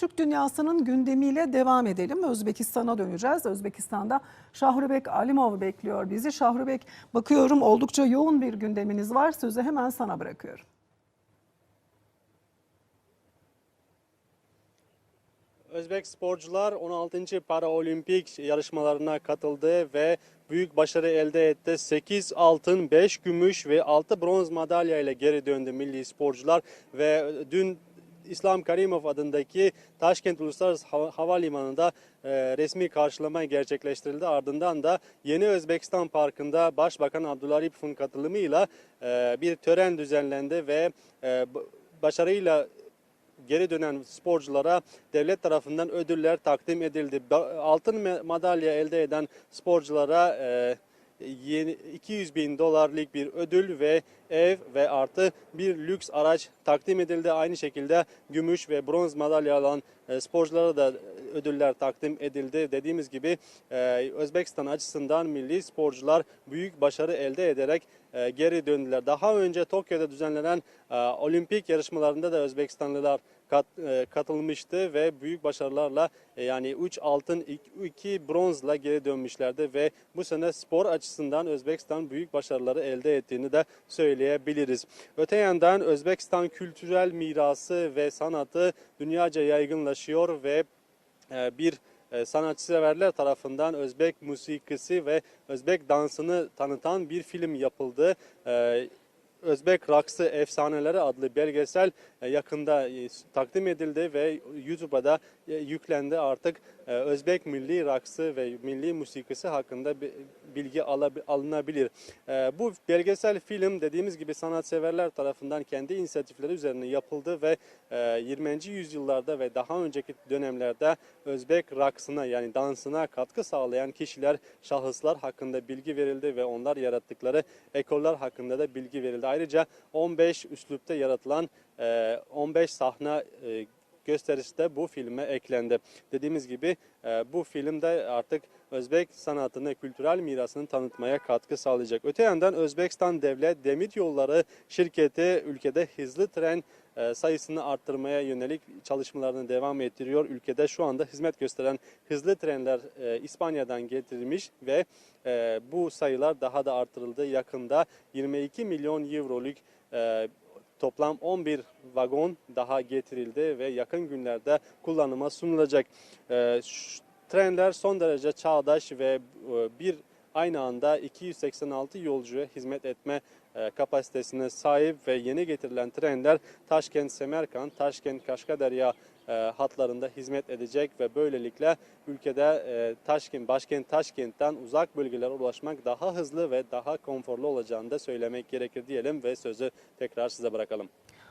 Türk dünyasının gündemiyle devam edelim. Özbekistan'a döneceğiz. Özbekistan'da Şahrubek Alimov bekliyor bizi. Şahrubek bakıyorum oldukça yoğun bir gündeminiz var. Sözü hemen sana bırakıyorum. Özbek sporcular 16. Paraolimpik yarışmalarına katıldı ve büyük başarı elde etti. 8 altın, 5 gümüş ve 6 bronz madalya ile geri döndü milli sporcular ve dün İslam Karimov adındaki Taşkent Uluslararası Hava- Havalimanı'nda e, resmi karşılama gerçekleştirildi. Ardından da Yeni Özbekistan Parkı'nda Başbakan Abdullah Aripov'un katılımıyla e, bir tören düzenlendi ve e, başarıyla geri dönen sporculara devlet tarafından ödüller takdim edildi. Altın madalya elde eden sporculara e, yeni 200 bin dolarlık bir ödül ve ev ve artı bir lüks araç takdim edildi. Aynı şekilde gümüş ve bronz madalya alan e, sporculara da ödüller takdim edildi. Dediğimiz gibi e, Özbekistan açısından milli sporcular büyük başarı elde ederek e, geri döndüler. Daha önce Tokyo'da düzenlenen e, olimpik yarışmalarında da Özbekistanlılar kat, katılmıştı ve büyük başarılarla yani 3 altın 2 bronzla geri dönmüşlerdi ve bu sene spor açısından Özbekistan büyük başarıları elde ettiğini de söyleyebiliriz. Öte yandan Özbekistan kültürel mirası ve sanatı dünyaca yaygınlaşıyor ve bir e, sanatseverler tarafından Özbek musikisi ve Özbek dansını tanıtan bir film yapıldı. E, Özbek Raksı Efsaneleri adlı belgesel e, yakında e, takdim edildi ve YouTube'a da e, yüklendi. Artık e, Özbek milli raksı ve milli musikisi hakkında bilgi alınabilir. E, Bu belgesel film dediğimiz gibi sanatseverler tarafından kendi inisiyatifleri üzerine yapıldı ve e, 20. yüzyıllarda ve daha önceki dönemlerde Özbek raksına yani dansına katkı sağlayan kişiler, şahıslar hakkında bilgi verildi ve onlar yarattıkları ekoller hakkında da bilgi verildi. Ayrıca 15 üslupta yaratılan e, 15 sahne e, gösterisi de bu filme eklendi. Dediğimiz gibi e, bu filmde artık Özbek sanatını, kültürel mirasını tanıtmaya katkı sağlayacak. Öte yandan Özbekistan Devlet Demir Yolları şirketi ülkede hızlı tren e, sayısını arttırmaya yönelik çalışmalarını devam ettiriyor. Ülkede şu anda hizmet gösteren hızlı trenler e, İspanya'dan getirilmiş ve bu sayılar daha da artırıldı. Yakında 22 milyon euroluk toplam 11 vagon daha getirildi ve yakın günlerde kullanıma sunulacak. E, şu- trenler son derece çağdaş ve e, bir aynı anda 286 yolcuya hizmet etme e, kapasitesine sahip ve yeni getirilen trenler Taşkent Semerkant, Taşkent Kaşkaderya hatlarında hizmet edecek ve böylelikle ülkede e, Taşkent, başkent Taşkent'ten uzak bölgelere ulaşmak daha hızlı ve daha konforlu olacağını da söylemek gerekir diyelim ve sözü tekrar size bırakalım.